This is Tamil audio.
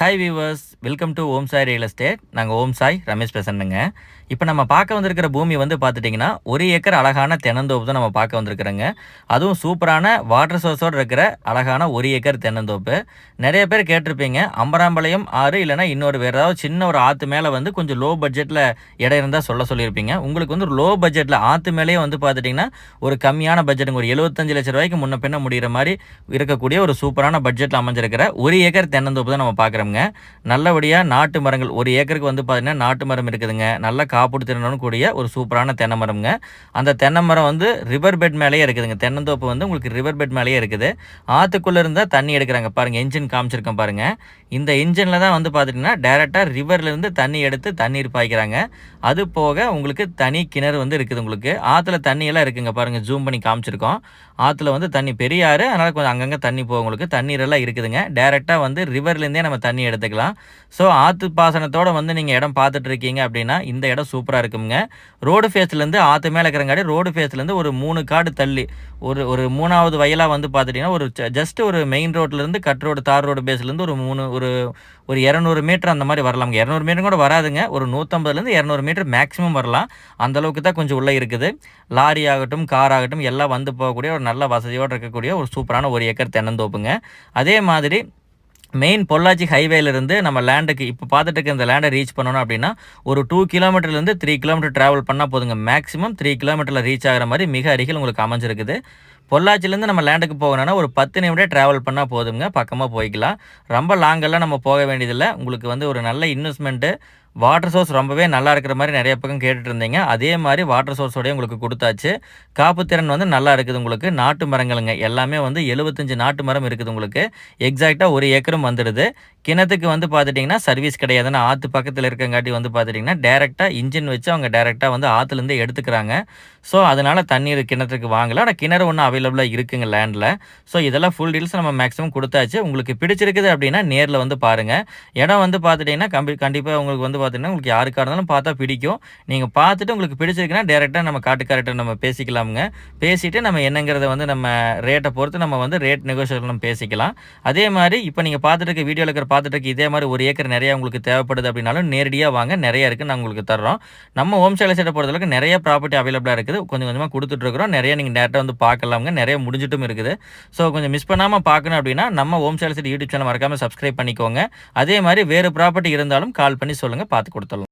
Hi viewers welcome to Om Sai real estate நாங்கள் ஓம் சாய் ரமேஷ் பேசணுங்க இப்போ நம்ம பார்க்க வந்திருக்கிற பூமி வந்து பார்த்துட்டிங்கன்னா ஒரு ஏக்கர் அழகான தென்னந்தோப்பு தான் நம்ம பார்க்க வந்திருக்கிறோங்க. அதுவும் சூப்பரான வாட்டர் சோர்ஸோடு இருக்கிற அழகான ஒரு ஏக்கர் தென்னந்தோப்பு. நிறைய பேர் கேட்டிருப்பீங்க அம்பராம்பாளையம் ஆறு இல்லைனா இன்னொரு வேறு ஏதாவது சின்ன ஒரு ஆற்று மேலே வந்து கொஞ்சம் லோ பட்ஜெட்டில் இடம் இருந்தால் சொல்ல சொல்லியிருப்பீங்க. உங்களுக்கு வந்து லோ பட்ஜெட்டில் ஆற்று மேலேயே வந்து பார்த்துட்டிங்கன்னா ஒரு கம்மியான பட்ஜெட்டுங்க ஒரு எழுபத்தஞ்சு லட்ச ரூபாய்க்கு முன்ன பின்ன முடிகிற மாதிரி இருக்கக்கூடிய ஒரு சூப்பரான பட்ஜெட்டில் அமைஞ்சிருக்கிற ஒரு ஏக்கர் தென்னந்தோப்பு தான் நம்ம பார்க்குறோம் பார்க்குறோங்க நல்லபடியாக நாட்டு மரங்கள் ஒரு ஏக்கருக்கு வந்து பார்த்தீங்கன்னா நாட்டு மரம் இருக்குதுங்க. நல்ல காப்புடு திறனுடன் கூடிய ஒரு சூப்பரான தென்னை மரம்ங்க. அந்த தென்னை மரம் வந்து ரிவர் பெட் மேலேயே இருக்குதுங்க. தென்னந்தோப்பு வந்து உங்களுக்கு ரிவர் பெட் மேலேயே இருக்குது. ஆற்றுக்குள்ளே இருந்தால் தண்ணி எடுக்கிறாங்க. பாருங்கள் இன்ஜின் காமிச்சிருக்கேன் பாருங்கள் இந்த இன்ஜினில் தான் வந்து பார்த்துட்டிங்கன்னா டேரெக்டாக ரிவர்லேருந்து தண்ணி எடுத்து தண்ணீர் பாய்க்கிறாங்க. அது போக உங்களுக்கு தனி கிணறு வந்து இருக்குது உங்களுக்கு. ஆற்றுல தண்ணியெல்லாம் இருக்குங்க பாருங்கள் ஜூம் பண்ணி காமிச்சிருக்கோம். ஆற்றுல வந்து தண்ணி பெரிய ஆறு அதனால் கொஞ்சம் அங்கங்கே தண்ணி போகும் உங்களுக்கு. தண்ணீரெல்லாம் இருக்குதுங்க. டேரெக்டாக வந்து ரிவர்லேருந்தே நம்ம தண்ணி எடுத்துக்கலாம். ஸோ ஆற்று பாசனத்தோடு வந்து நீங்கள் இடம் பார்த்துட்டு இருக்கீங்க அப்படின்னா இந்த இடம் சூப்பராக இருக்குங்க ரோடு ஃபேஸ்லேருந்து ஆற்று மேலே இருக்கிறங்காடி ரோடு ஃபேஸ்லேருந்து ஒரு மூணு காடு தள்ளி ஒரு ஒரு மூணாவது வயலாக வந்து பார்த்துட்டிங்கன்னா ஒரு ஜஸ்ட் ஒரு மெயின் ரோட்லேருந்து கட் ரோடு தார் ரோடு பேஸ்லேருந்து ஒரு மூணு ஒரு ஒரு இரநூறு மீட்டர் அந்த மாதிரி வரலாம் இரநூறு மீட்டர் கூட வராதுங்க. ஒரு நூற்றம்பதுலேருந்து இரநூறு மீட்டர் மேக்ஸிமம் வரலாம். அந்தளவுக்கு தான் கொஞ்சம் உள்ளே இருக்குது. லாரி ஆகட்டும் கார் ஆகட்டும் எல்லாம் வந்து போகக்கூடிய ஒரு நல்ல வசதியோடு இருக்கக்கூடிய ஒரு சூப்பரான ஒரு ஏக்கர் தென்னந்தோப்புங்க. அதே மாதிரி மெயின் பொள்ளாச்சி ஹைவேலேருந்து நம்ம லேண்டுக்கு இப்போ பார்த்துட்டு இருக்க இந்த லேண்டை ரீச் பண்ணணும் அப்படின்னா ஒரு டூ கிலோமீட்டர்லேருந்து த்ரீ கிலோமீட்டர் ட்ராவல் பண்ணால் போதுங்க. மேக்ஸிமம் த்ரீ கிலோமீட்டரில் ரீச் ஆகிற மாதிரி மிக அருகில் உங்களுக்கு அமைஞ்சிருக்குது. பொள்ளாச்சிலேருந்து நம்ம லேண்டுக்கு போகணும்னா ஒரு பத்து நிமிடம் ட்ராவல் பண்ணால் போதுங்க பக்கமாக போய்க்கலாம். ரொம்ப லாங்கெல்லாம் நம்ம போக வேண்டியதில்லை. உங்களுக்கு வந்து ஒரு நல்ல இன்வெஸ்ட்மெண்ட்டு வாட்டர் சோர்ஸ் ரொம்பவே நல்லா இருக்கிற மாதிரி நிறைய பக்கம் கேட்டுட்டு இருந்தீங்க. அதே மாதிரி வாட்டர் சோர்ஸோடய உங்களுக்கு கொடுத்தாச்சு. காப்புத்திறன் வந்து நல்லா இருக்குது உங்களுக்கு. நாட்டு மரங்களுங்க. எல்லாமே வந்து எழுபத்தஞ்சு நாட்டு மரம் இருக்குது உங்களுக்கு. எக்ஸாக்டாக ஒரு ஏக்கரும் வந்துடுது. கிணத்துக்கு வந்து பார்த்துட்டிங்கன்னா சர்வீஸ் கிடையாதுன்னா ஆற்று பக்கத்தில் இருக்கங்காட்டி வந்து பார்த்துட்டிங்கன்னா டேரெக்டாக இன்ஜின் வச்சு அவங்க டேரெக்டாக வந்து ஆற்றுலேருந்து எடுத்துக்கிறாங்க. ஸோ அதனால் தண்ணீர் கிணத்துக்கு வாங்கலாம் ஆனால் கிணறு ஒன்றும் அவைலபிளாக இருக்குங்க லேண்டில் ஸோ இதெல்லாம் ஃபுல் டீல்ஸ் நம்ம மேக்ஸிமம் கொடுத்தாச்சு. உங்களுக்கு பிடிச்சிருக்குது அப்படின்னா நேரில் வந்து பாருங்கள் இடம் வந்து பார்த்துட்டிங்கன்னா கம்பி கண்டிப்பாக உங்களுக்கு வந்து பார்த்தீங்கன்னா உங்களுக்கு யாருக்காக இருந்தாலும் பார்த்தா பிடிக்கும். நீங்கள் பார்த்துட்டு உங்களுக்கு பிடிச்சிருக்குன்னா டேரெக்டாக நம்ம காட்டுக்கார்ட்ட நம்ம பேசிக்கலாமுங்க. பேசிவிட்டு நம்ம என்னங்கிறத வந்து நம்ம ரேட்டை பொறுத்து நம்ம வந்து ரேட் நெகோசியேஷன் நம்ம பேசிக்கலாம். அதே மாதிரி இப்போ நீங்கள் பார்த்துட்டு இருக்க வீடியோவில் இருக்கிற பார்த்துட்டு இருக்க இதே மாதிரி ஒரு ஏக்கர் நிறையா உங்களுக்கு தேவைப்படுது அப்படின்னாலும் நேரடியாக வாங்க. நிறைய இருக்குது நான் உங்களுக்கு தர்றோம். நம்ம ஹோம் சேலை சைட்டை பொறுத்தளவுக்கு நிறைய ப்ராப்பர்ட்டி அவைலபிளாக இருக்குது. கொஞ்சம் கொஞ்சமாக கொடுத்துட்ருக்குறோம். நிறைய நீங்கள் டேரெக்டாக வந்து பார்க்கலாமுங்க. நிறைய முடிஞ்சிட்டும் இருக்குது. ஸோ கொஞ்சம் மிஸ் பண்ணாமல் பார்க்கணும் அப்படின்னா நம்ம ஹோம் சேல்ஸ் யூடியூப் சேனல் மறக்காமல் சப்ஸ்கிரைப் பண்ணிக்கோங்க. அதே மாதிரி வேறு ப்ராப்பர்ட்டி இருந்தாலும் கால் பண்ணி சொல்லுங்கள் பார்த்து கொடுத்துடலாம்.